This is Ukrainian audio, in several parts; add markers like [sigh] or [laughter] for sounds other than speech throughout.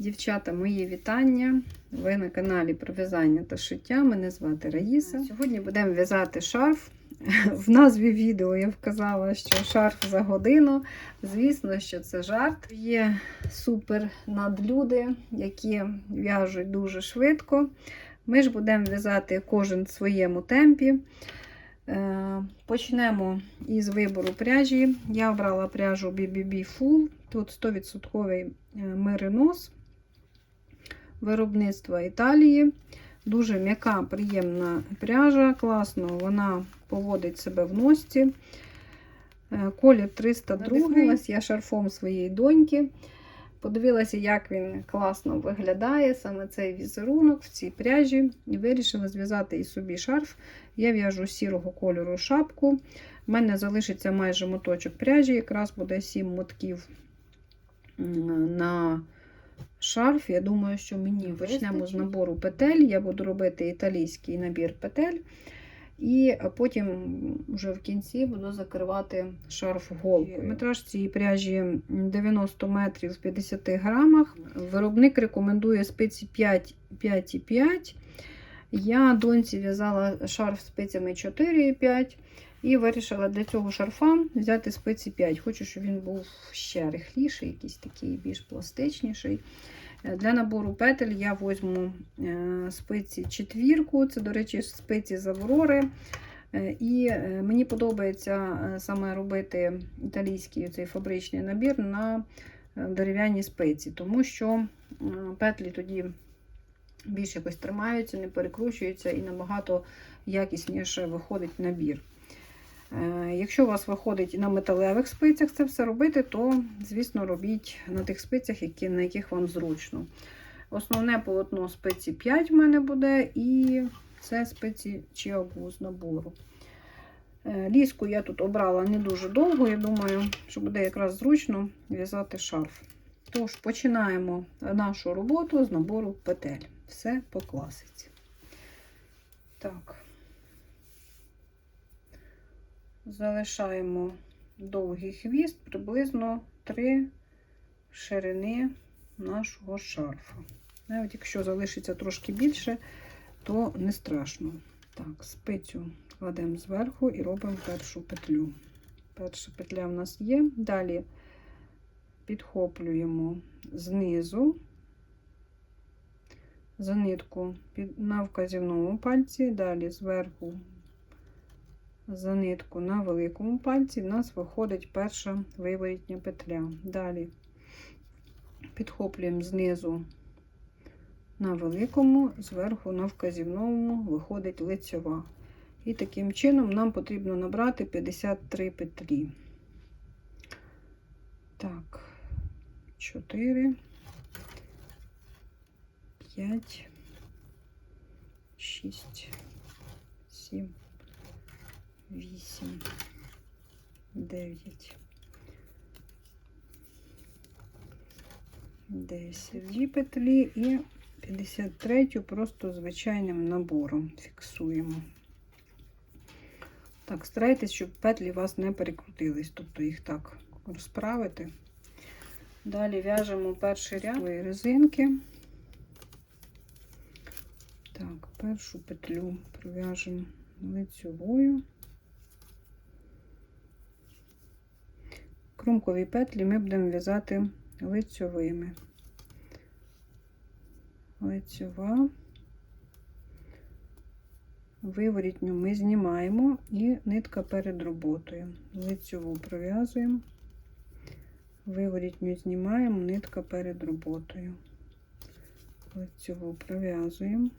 Дівчата, мої вітання. Ви на каналі про в'язання та шиття. Мене звати Раїса. Сьогодні будемо в'язати шарф. [laughs] В назві відео я вказала, що шарф за годину. Звісно, що це жарт. Є супер надлюди, які в'яжуть дуже швидко. Ми ж будемо в'язати кожен в своєму темпі. Е, Почнемо із вибору пряжі. Я обрала пряжу BBB Full. Тут 100% меринос виробництва Італії. Дуже м'яка, приємна пряжа, класно вона поводить себе в носці. Е, Колір 302. Надихнулася я шарфом своєї доньки. Подивилася, як він класно виглядає, саме цей візерунок в цій пряжі. І вирішила зв'язати і собі шарф. Я в'яжу сірого кольору шапку. У мене залишиться майже моточок пряжі, якраз буде 7 мотків на шарф. Я думаю, що мені почнемо з набору петель. Я буду робити італійський набір петель. І потім вже в кінці буду закривати шарф голкою. Метраж цієї пряжі 90 метрів в 50 грамах. Виробник рекомендує спиці 5,5. Я доньці в'язала шарф спицями 4,5 і вирішила для цього шарфа взяти спиці 5. Хочу, щоб він був ще рихліший, якийсь такий більш пластичніший. Для набору петель я візьму спиці четвірку, це, до речі, спиці з Аврори. І мені подобається саме робити італійський цей фабричний набір на дерев'яній спиці, тому що петлі тоді більш якось тримаються, не перекручуються і набагато якісніше виходить набір. Якщо у вас виходить на металевих спицях це все робити, то, звісно, робіть на тих спицях, які, на яких вам зручно. Основне полотно спиці 5 в мене буде, і це спиці чиагу з набору. Ліску я тут обрала не дуже довго, я думаю, що буде якраз зручно в'язати шарф. Тож, починаємо нашу роботу з набору петель. Все по класиці. Так. Залишаємо довгий хвіст приблизно 3 ширини нашого шарфа. Навіть якщо залишиться трошки більше, то не страшно. Так, спицю кладемо зверху і робимо першу петлю. Перша петля в нас є. Далі підхоплюємо знизу за нитку на вказівному пальці, далі зверху за нитку на великому пальці, в нас виходить перша виворітня петля. Далі підхоплюємо знизу на великому, зверху на вказівному виходить лицьова. І таким чином нам потрібно набрати 53 петлі. Так, 4, 5, 6, 7, 8, 9, 10. Дві петлі і 53 просто звичайним набором фіксуємо. Так, старайтесь, щоб петлі у вас не перекрутились, тобто їх так розправити. Далі в'яжемо перший ряд своєї резинки. Так, першу петлю пров'яжемо лицьовою. Кромкові петлі ми будемо в'язати лицьовими. Лицьова, виворітню ми знімаємо і нитка перед роботою. Лицьову пров'язуємо, виворітню знімаємо, нитка перед роботою. Лицьову пров'язуємо,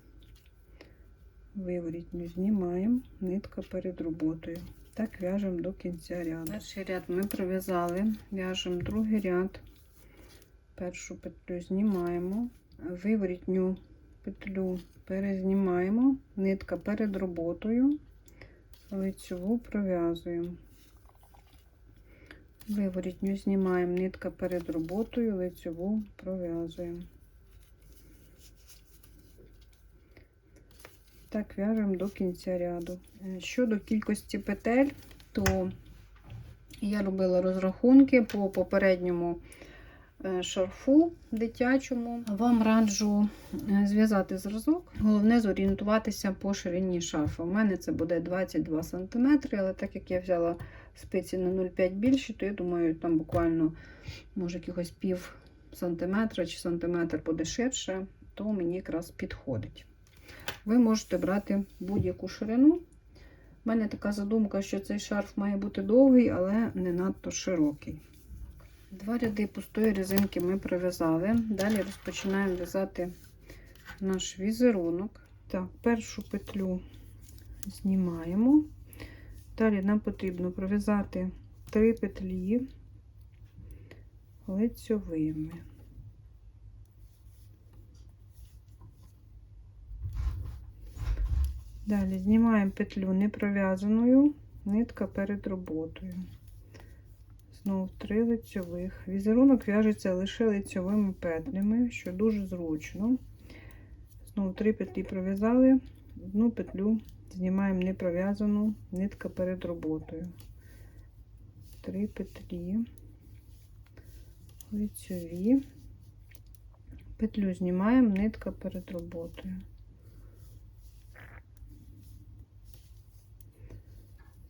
виворітню знімаємо, нитка перед роботою. Так в'яжемо до кінця ряду. Перший ряд ми пров'язали, в'яжемо другий ряд, першу петлю знімаємо, виворітню петлю перезнімаємо, нитка перед роботою, лицьову пров'язуємо. Виворітню знімаємо, нитка перед роботою, лицьову пров'язуємо. Так в'яжемо до кінця ряду. Щодо кількості петель, то я робила розрахунки по попередньому е, шарфу дитячому. Вам раджу е, зв'язати зразок. Головне зорієнтуватися по ширині шарфа. У мене це буде 22 см, але так як я взяла спиці на 0,5 більші, то я думаю, там буквально може якихось пів сантиметра чи сантиметр буде ширше, то мені якраз підходить. Ви можете брати будь-яку ширину. У мене така задумка, що цей шарф має бути довгий, але не надто широкий. Два ряди пустої резинки ми пров'язали. Далі розпочинаємо в'язати наш візерунок. Так, першу петлю знімаємо. Далі нам потрібно пров'язати три петлі лицьовими. Далі знімаємо петлю непров'язаною, нитка перед роботою. Знову три лицьових. Візерунок в'яжеться лише лицьовими петлями, що дуже зручно. Знову три петлі пров'язали, одну петлю знімаємо непров'язану, нитка перед роботою. Три петлі, лицьові, петлю знімаємо, нитка перед роботою.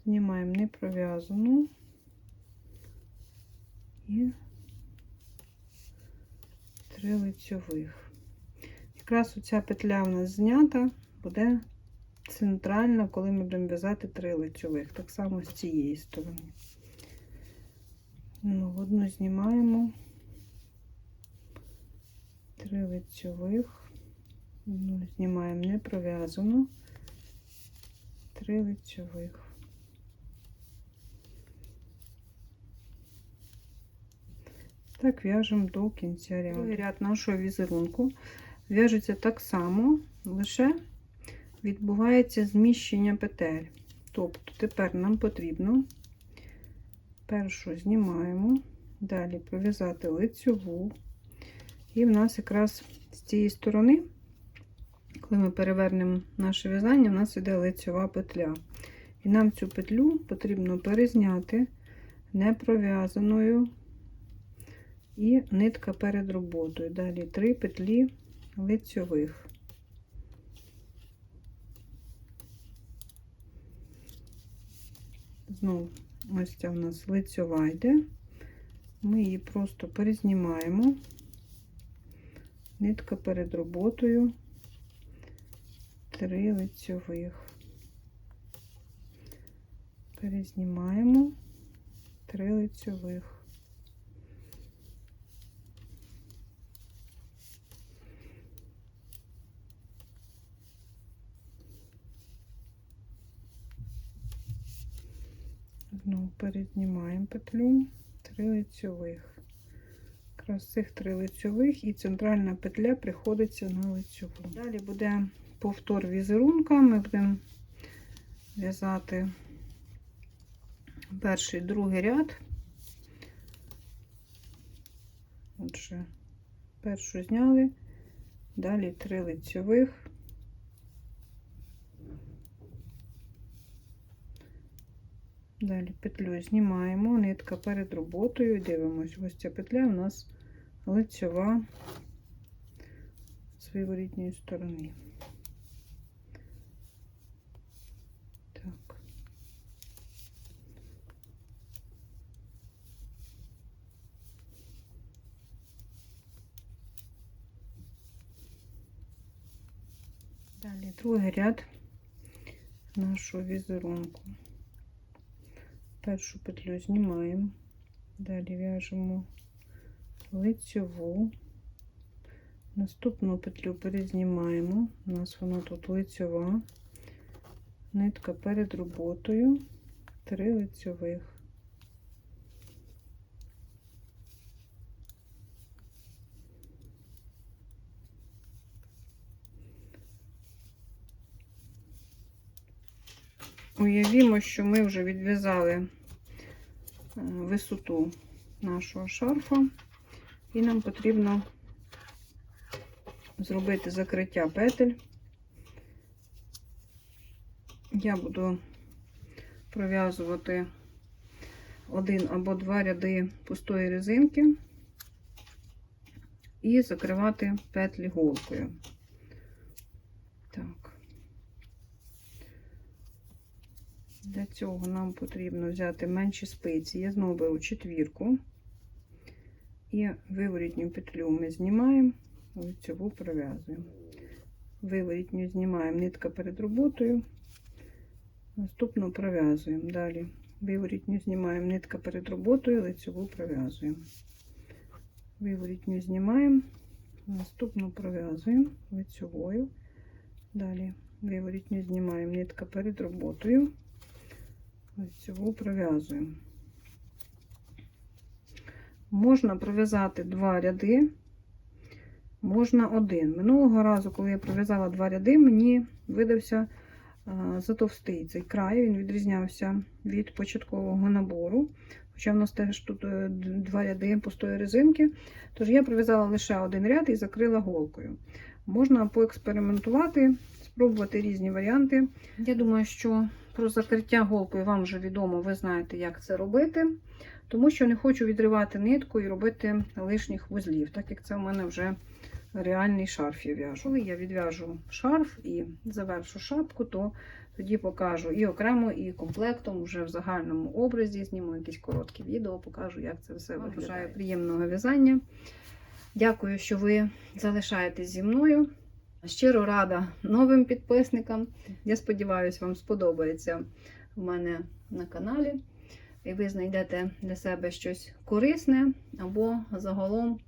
Знімаємо непров'язану і три лицьових. Якраз оця петля в нас знята, буде центральна, коли ми будемо в'язати три лицьових. Так само з цієї сторони. Ну, одну знімаємо, три лицьових, одну знімаємо не пров'язану, три лицьових. Так в'яжемо до кінця ряду. Другий ряд нашого візерунку в'яжеться так само, лише відбувається зміщення петель. Тобто тепер нам потрібно першу знімаємо, далі пров'язати лицьову. І в нас якраз з цієї сторони, коли ми перевернемо наше в'язання, в нас іде лицьова петля. І нам цю петлю потрібно перезняти непров'язаною і нитка перед роботою. Далі три петлі лицьових. Знову ось ця у нас лицьова йде. Ми її просто перезнімаємо. Нитка перед роботою, три лицьових. Перезнімаємо три лицьових. Знову перезнімаємо петлю, три лицьових. Якраз цих три лицьових і центральна петля приходиться на лицьову. Далі буде повтор візерунка. Ми будемо в'язати перший другий ряд. Отже, першу зняли, далі три лицьових. Далі петлю знімаємо, нитка перед роботою і дивимось. Ось ця петля у нас лицьова з виворітньої сторони. Так. Далі другий ряд нашого візерунку. Першу петлю знімаємо, далі в'яжемо лицьову, наступну петлю перезнімаємо, у нас вона тут лицьова, нитка перед роботою, три лицьових. Уявімо, що ми вже відв'язали висоту нашого шарфа, і нам потрібно зробити закриття петель. Я буду пров'язувати один або два ряди пустої резинки. і закривати петлі голкою. Так. Для цього нам потрібно взяти менші спиці. Я знову беру четвірку і виворітню петлю ми знімаємо, лицеву пров'язуємо. Виворітню знімаємо нитка перед роботою, наступну пров'язуємо. Далі виворітню знімаємо нитка перед роботою, лицеву пров'язуємо. Виворітню знімаємо, наступну пров'язуємо лицевою. Далі виворітню знімаємо нитка перед роботою, лицеву пров'язуємо. Можна пров'язати два ряди, можна один. Минулого разу, коли я пров'язала два ряди, мені видався затовстий цей край, він відрізнявся від початкового набору. Хоча в нас теж тут е, два ряди пустої резинки. Тож я пров'язала лише один ряд і закрила голкою. Можна поекспериментувати, спробувати різні варіанти. Я думаю, що про закриття голкою вам вже відомо, ви знаєте, як це робити. Тому що не хочу відривати нитку і робити лишніх вузлів, так як це в мене вже реальний шарф я в'яжу. Коли я відв'яжу шарф і завершу шапку, то тоді покажу і окремо, і комплектом, вже в загальному образі, зніму якісь короткі відео, покажу, як це все виглядає. Бажаю приємного в'язання. Дякую, що ви залишаєтесь зі мною. Щиро рада новим підписникам. Я сподіваюся, вам сподобається в мене на каналі. І ви знайдете для себе щось корисне або загалом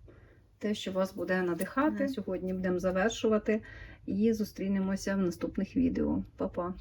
те, що вас буде надихати. Сьогодні будемо завершувати і зустрінемося в наступних відео. Па-па!